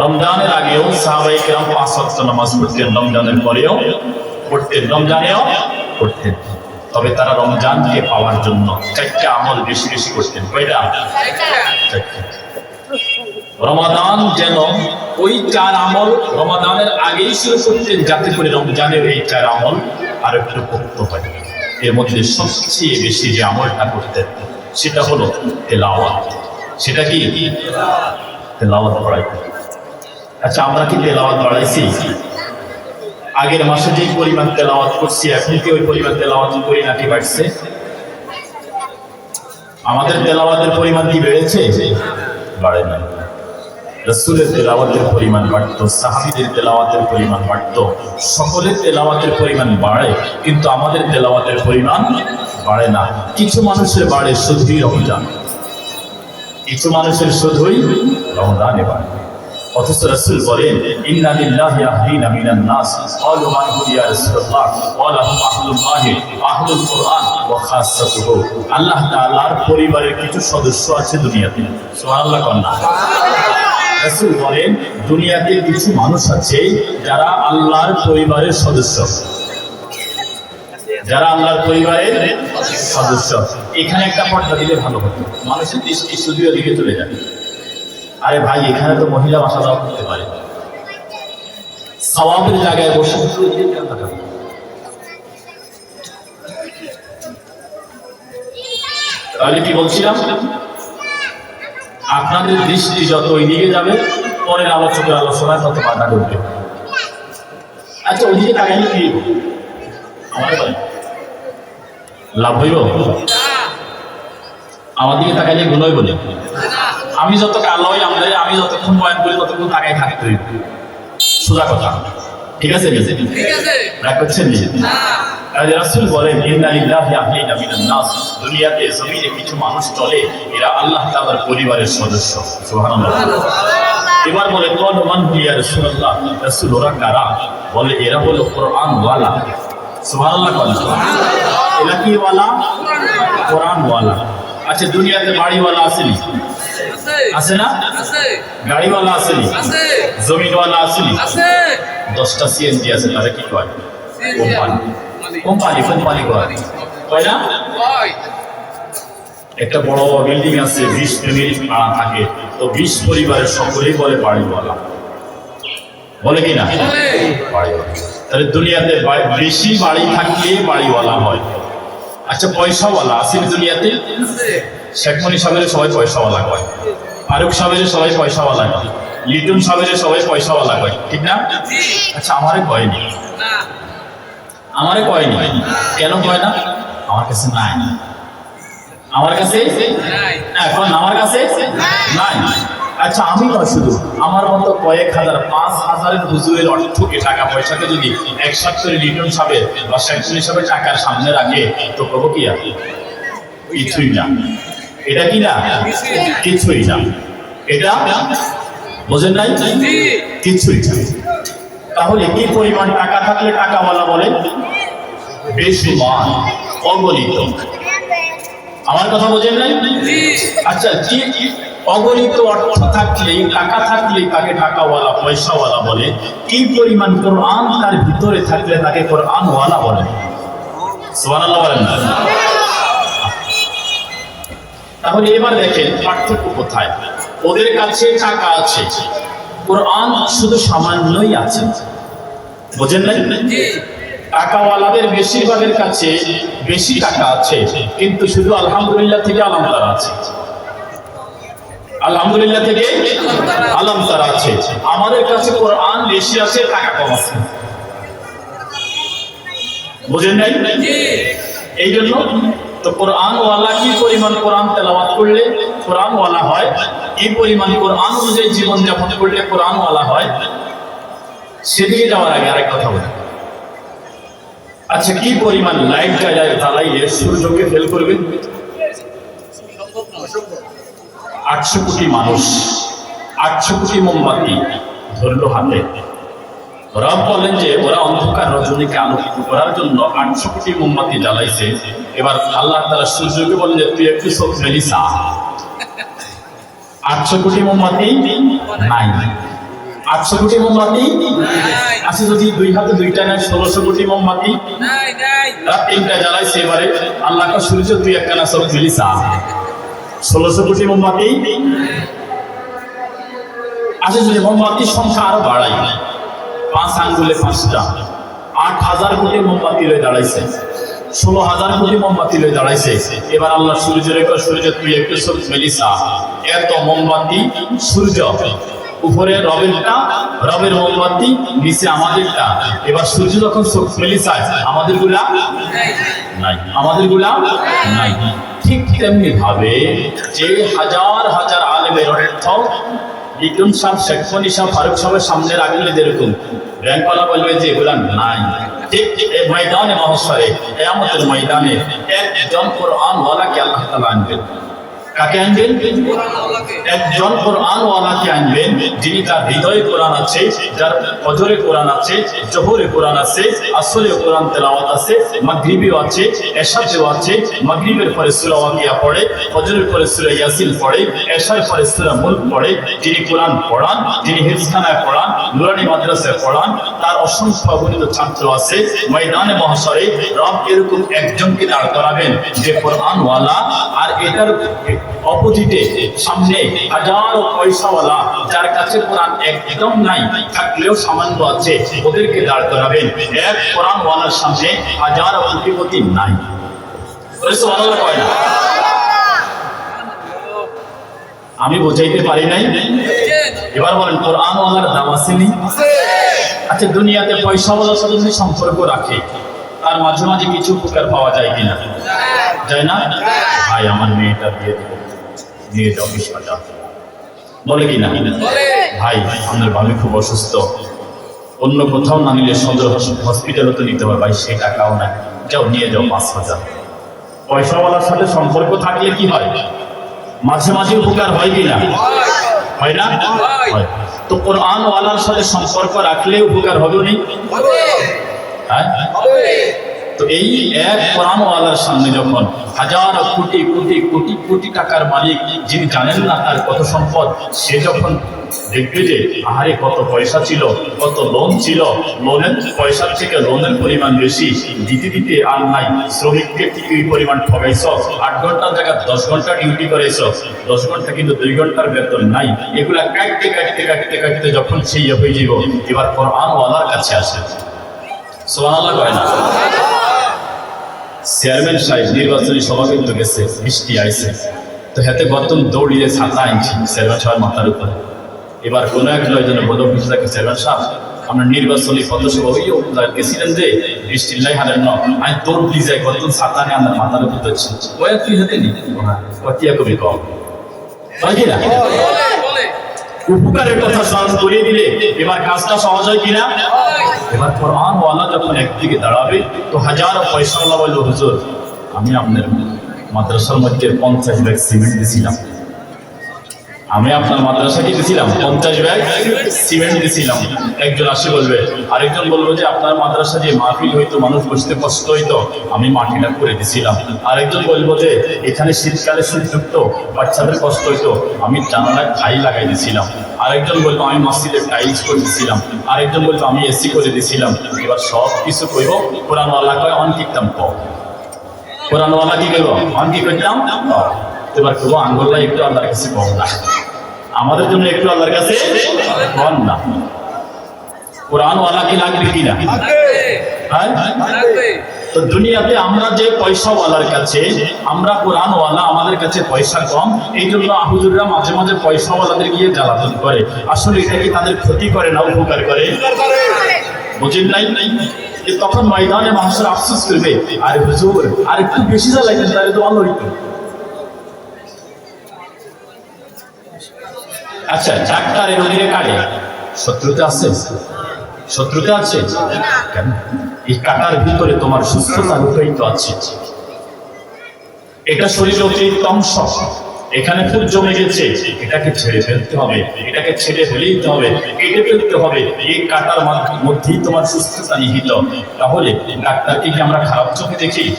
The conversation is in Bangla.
রমজানের আগেও সাহাবাই কেরাম পাঁচ ওয়াক্ত নামাজ পড়তেন, রমজানের পরেও পড়তেন। রমজানেও পড়তেন। তবে তারা রমজানকে পাওয়ার জন্য চারটা আমল বেশি বেশি করতেন। কয়টা? রমাদান যেন ওই চার আমল রমাদানের আগেই শুরু করতেন, যাতে করে রমজানের এই চার আমল আর একটু পোক্ত হয় এর মধ্যে সবচেয়ে বেশি যে আমলটা করতেন, সেটা হলো তেলাওয়াত। সেটা কি? তেলাওয়াত পড়াইতেন আচ্ছা আমরা কি তেলাওয়াত বাড়াইছি? আগের মাসে যে পরিমাণ তেলাওয়াত করছি, এখন কি ওই পরিমাণ তেলাওয়াত করি নাকি বাড়ছে? আমাদের তেলাওয়াতের পরিমাণ কি বেড়েছে? বাড়ে না। রসুলের তেলাওয়াতের পরিমাণ বাড়তো, সাহাবিদের তেলাওয়াতের পরিমাণ বাড়তো। সকলের তেলাওয়াতের পরিমাণ বাড়ে, কিন্তু আমাদের তেলাওয়াতের পরিমাণ বাড়ে না। কিছু মানুষের বাড়ে শুধুই রমজান। কিছু মানুষের শুধুই রমজানে বাড়ে অথচ রাসূল বলেন, ইন্না লিল্লাহি আহলিনা মিনান নাস। ক্বালু হু ইয়া রাসূলুল্লাহ, ক্বালা হুম আহলুল ওয়া খাসসাতুহু আল্লাহ তাআলার পরিবারের কিছু সদস্য আছে দুনিয়াতে। সুবহানাল্লাহ রাসূল বলেন, দুনিয়াতে কিছু মানুষ আছে যারা আল্লাহর পরিবারের সদস্য। যারা আল্লাহর পরিবারের সদস্য। এখানে একটা পর্দা দিলে ভালো হতো। মানুষের দৃষ্টি শুধু দিকে চলে যাবে আরে ভাই এখানে তো মহিলা বাসা যাওয়া করতে পারে। সওয়াবের জায়গায় বসে দিকে? তাহলে কি বলছিলাম? আপনাদের দৃষ্টি যত ওইদিকে যাবে পরের আলোচকের আলোচনায় তত বাধা করবে আচ্ছা ওইদিকে তাকাইলে কি? হইব? আমার লাভ হইব আমার দিকে তাকাইলে গুলোই বলে। আমি যত কালো হই আমি যতক্ষণ বয়ান করি ততক্ষণ তাকাই থাকতে হইব সোজা কথা। ঠিক আছে? রাগ করছেন রাসূল বলেন ইন্না লিল্লাহি আহলিনা মিনান নাস দুনিয়াতে জমিনে কিছু মানুষ চলে এরা আল্লাহ তাআলার পরিবারের সদস্য। সুবহানাল্লাহ। এবার বলে কোন মান ইয়া রাসূলুল্লাহ? রাসূল ওরা কারা? বলে এরা হলো কোরআন ওয়ালা সুবহানাল্লাহ কোন। এরা কি ওয়ালা? কোরআন ওয়ালা আচ্ছা দুনিয়াতে বাড়িওয়ালা আসেনি আছে। না? গাড়িওয়ালা আসেনি জমিনওয়ালা আসেনি দশটা সিএনজি আছে তারা কি কয়? কোম্পানি। কোম্পানি কোম্পানি কয়? কয় না? একটা বড় বিল্ডিং আছে বিশ ফ্যামিলি ভাড়া থাকে। তো বিশ পরিবারের সকলেই বলে বাড়িওয়ালা। বলে কি না? বাড়িওয়ালা। তাহলে দুনিয়াতে বেশি বাড়ি থাকলে বাড়িওয়ালা হয়। আচ্ছা পয়সাওয়ালা আছে দুনিয়াতে? শেখ মনি সাহেবের সবাই পয়সাওয়ালা কয়, ফারুক সাহেবের সবাই পয়সাওয়ালা কয়, লিটন সাহেবের সবাই পয়সাওয়ালা কয়, ঠিক না? আচ্ছা আমারে কয়নি। আমারে কয়নি? কেন কয় না আমার কাছে নাই। আমার কাছে? এখন আমার কাছে? নাই। আচ্ছা আমি নয় শুধু। আমার মতো কয়েক হাজার, পাঁচ হাজারের হুজুরের অর্থকে টাকা পয়সাকে যদি একসাথে করে লিটন সাহেব বা শেখুল হিসাবে টাকার সামনে রাখে, তো প্রভু কি আর? কিছুই না। এটা কি না? কিছুই না। এটা বোঝেন নাই? কিছুই না। তাহলে কি পরিমাণ টাকা থাকলে টাকাওয়ালা বলে? বেসুমান অগণিত। আমার কথা বোঝেন নাই? আচ্ছা কি অগণিত অর্থ থাকলে টাকা থাকলে তাকে টাকাওয়ালা, পয়সাওয়ালা বলে? কি পরিমাণ কোরআন তার ভিতরে থাকলে তাকে কোরআনওয়ালা বলে? সুবহানাল্লাহ বলেন না। তাহলে এবার দেখেন পার্থক্য কোথায়? ওদের কাছে টাকা আছে কোরআন শুধু সামান্যই আছে। বোঝেন নাই? টাকাওয়ালাদের বেশিরভাগের কাছে বেশি টাকা আছে কিন্তু শুধু আলহামদুলিল্লাহ থেকে আলাম তারা আছে। আলহামদুলিল্লাহ থেকে আলাম তারা আছে। আমাদের কাছে কোরআন বেশি আছে টাকা কম আছে। বুঝেন নাই? এই জন্য তো কোরআন ওয়ালা কি পরিমাণ কোরআন তেলাওয়াত করলে কোরআন ওয়ালা হয়? কি পরিমাণ কোরআন অনুযায়ী জীবনযাপন করলে কোরআন ওয়ালা হয় সেদিকে যাওয়ার আগে আরেক কথা বলি। আচ্ছা কি পরিমাণ লাইট জ্বালায় জ্বালাইলে সূর্যকে ফেল করবে? আটশো কোটি মানুষ, আটশো কোটি মোমবাতি ধরলো হাতে। রব বলেন যে ওরা অন্ধকার রজনীকে আলোকিত করার জন্য আটশো কোটি মোমবাতি জ্বালাইছে। এবার আল্লাহ তারা সূর্যকে বলেন যে তুই একটু চোখ মেলিস আটশো কোটি মোমবাতি নাই। আটশো কোটি মোমবাতি আচ্ছা যদি দুই হাতে দুইটা নেয় ষোলোশো কোটি মোমবাতি নাই নাই। রাত তিনটা জ্বালাইছে এবারে। আল্লাহ সূর্য তুই একটা না সব মিলিসা ষোলোশো কোটি মোমবাতি আচ্ছা যদি মোমবাতির সংখ্যা আরও বাড়াই পাঁচ আঙ্গুলে পাঁচটা। আট হাজার কোটি মোমবাতি লয়ে দাঁড়াইছে। ষোলো হাজার কোটি মোমবাতি লয়ে দাঁড়াইছে। এবার আল্লাহ সূর্য রেখা সূর্য, তুই একটু সব মেলিসা। এত মোমবাতি সূর্য, উপরে রবেরটা, রবের মোমবাতি, নিচে আমাদেরটা। এবার সূর্য যখন চোখ মেলিসায় আমাদেরগুলা নাই। আমাদেরগুলা নাই। ঠিক তেমনি ভাবে যে হাজার হাজার আলেমের অর্থ লিটন সাহেব শেখমনি সাহ ফারুক সাহের সামনে রাখলে যেরকম। ব্যাংকওয়ালা বলবে যে, এগুলা নাই। ঠিক এই ময়দানে মহাশয়ে এমতের ময়দানে একজন কোরআন ওয়ালাকে আল্লাহ তাআলা আনবেন। কাকে আনবেন? একজন কোরআন ওয়ালাকে আনবেন, যিনি তার হৃদয়ে কোরআন আছে, যার অজরে কোরআন আছে, জোহরে কোরআন আছে আসলে কোরআন তেলাওয়াত আছে, মাগরিবিও আছে, এশাতেও আছে, মাগরিবের পরে পড়ে পরে সূরা পড়ে পরে সূরা পড়ে, যিনি কোরআন পড়ান, যিনি পড়ান, নুরানি মাদ্রাসায় পড়ান, তার অসংখ্য অগণিত ছাত্র আছে, ময়দানে রব এরকম একজনকে দাঁড় করাবেন যে কোরআন ওয়ালা আর এটার অপোজিটে সামনে হাজারো পয়সাওয়ালা যার কাছে কোরআন একদম নাই থাকলেও সামান্য আছে ওদেরকে দাঁড় করাবেন। এক কোরআন ওয়ালার সামনে হাজারো কোটিপতি নাই। আমি বোঝাইতে পারি নাই। এবার বলেন কোরআন ওয়ালার দাম আসেনি আচ্ছা দুনিয়াতে পয়সাওয়ালার সাথে যদি সম্পর্ক রাখে তার মাঝে মাঝে কিছু উপকার পাওয়া যায় কিনা? যায়। না? ভাই আমার মেয়েটা দিয়ে দেবো নিয়ে যাও বিশ হাজার বলে কি না? ভাই আপনার ভাবি খুব অসুস্থ। অন্য কোথাও না নিলে সদর হসপিটালে তো নিতে হবে। ভাই সেই টাকাও নাই। যাও নিয়ে যাও পাঁচ হাজার। পয়সাওয়ালার সাথে সম্পর্ক থাকলে কি হয়? মাঝে মাঝে উপকার হয় কি না? হয় না? হয়। তো কোরআন ওয়ালার সাথে সম্পর্ক রাখলে উপকার হবে নি হ্যাঁ? তো এই এক কোরআন ওয়ালার সামনে যখন হাজার কোটি কোটি কোটি কোটি টাকার মালিক যিনি জানেন না তার কত সম্পদ, সে যখন দেখবে যে, আহারে কত পয়সা ছিল, কত লোন ছিল, লোনের পয়সার থেকে লোনের পরিমাণ বেশি, দিতে দিতে আর নাই, শ্রমিককে ঠিক এই পরিমাণ ঠগাইছ? আট ঘণ্টার জায়গায় দশ ঘণ্টা ডিউটি করেছ দশ ঘণ্টা কিন্তু দুই ঘণ্টার বেতন নাই। এগুলা কাটতে কাটতে কাটতে কাটতে যখন সেই ইয়ে হয়ে যাব এবার কোরআন ওয়ালার কাছে আসে। সোহান কয় না? চেয়ারম্যান সাহেব নির্বাচনী সভা কিন্তু গেছে বৃষ্টি আইছে। তো হাতে গতম দৌড়িয়ে ছাতা আনছি চেয়ারম্যান সাহেব মাথার উপরে। এবার কোনো এক নয়জন বোধ থাকে চেয়ারম্যান সাহেব আমরা নির্বাচনী পদসভা হইও গেছিলেন যে বৃষ্টির লাই হারেন ন আমি দৌড় দিয়ে যাই গতম ছাতা নিয়ে আমার মাথার উপর ধরছি। ওই তুই হাতে নি? কতিয়া কবি কম। না উপকারের কথা স্মরণ করিয়ে দিলে এবার কাজটা সহজ হয় কিনা? এবার কোরআন ওয়ালা যখন একদিকে দাঁড়াবে, তো হাজার পয়সাওয়ালা বলল হুজুর, আমি আপনার মাদ্রাসার মধ্যে পঞ্চাশ ব্যাগ সিমেন্ট দিয়েছিলাম আমি আপনার মাদ্রাসাকে দিয়েছিলাম পঞ্চাশ ব্যাগ সিমেন্ট দিয়েছিলাম। একজন আসে বলবে, আরেকজন বলব যে, আপনার মাদ্রাসা যে মাহফিল হইতো, মানুষ বসতে কষ্ট হইতো, আমি মাটিটা করে দিয়েছিলাম আরেকজন বলব যে, এখানে শীতকালে শীতযুক্ত বাচ্চাদের কষ্ট হইতো, আমি জানালায় খাই লাগাই দিয়েছিলাম আরেকজন বলব আমি মসজিদে টাইলস করে দিয়েছিলাম আরেকজন বলব আমি এসি করে দিয়েছিলাম এবার সব কিছু কইব, কোরআনওয়ালা কয়, অন কিতাম কোরআনওয়ালা কি করব অন কি করতাম? এবার কেবো আঙ্গুল্লা একটু আল্লাহর কাছে কম না। আমাদের জন্য একটু আল্লাহর কাছে কম না। কোরআনওয়ালা কি লাগবে কিনা হ্যাঁ? তো দুনিয়াতে আমরা যে পয়সাওয়ালার কাছে আমরা কোরআনওয়ালা আমাদের কাছে পয়সা কম এই জন্য আহুজুররা মাঝে মাঝে পয়সাওয়ালাদের গিয়ে জ্বালাতন করে। আসলে এটা কি তাদের ক্ষতি করে না উপকার করে? বুঝেন নাই? যে তখন ময়দানে মানুষের আফসোস করবে আরে হুজুর আর একটু বেশি জ্বালাইতেন তাহলে তো ভালো আচ্ছা ডাক্তারের অধীনে কাটে শত্রুতা আছে? শত্রুতা আছে? কেন? এই কাটার ভিতরে তোমার সুস্থতা রূপায়িত আছে। এটা শরীরের অতিরিক্ত অংশ। এখানে খুব জমে গেছে। এটাকে ছেড়ে ফেলতে হবে। এটাকে ছেড়ে ফেলেই দিতে হবে। কেটে ফেলতে হবে। এই কাটার মাধ্য- মধ্যেই তোমার সুস্থতা নিহিত। তাহলে ডাক্তারকে কি আমরা খারাপ চোখে দেখি?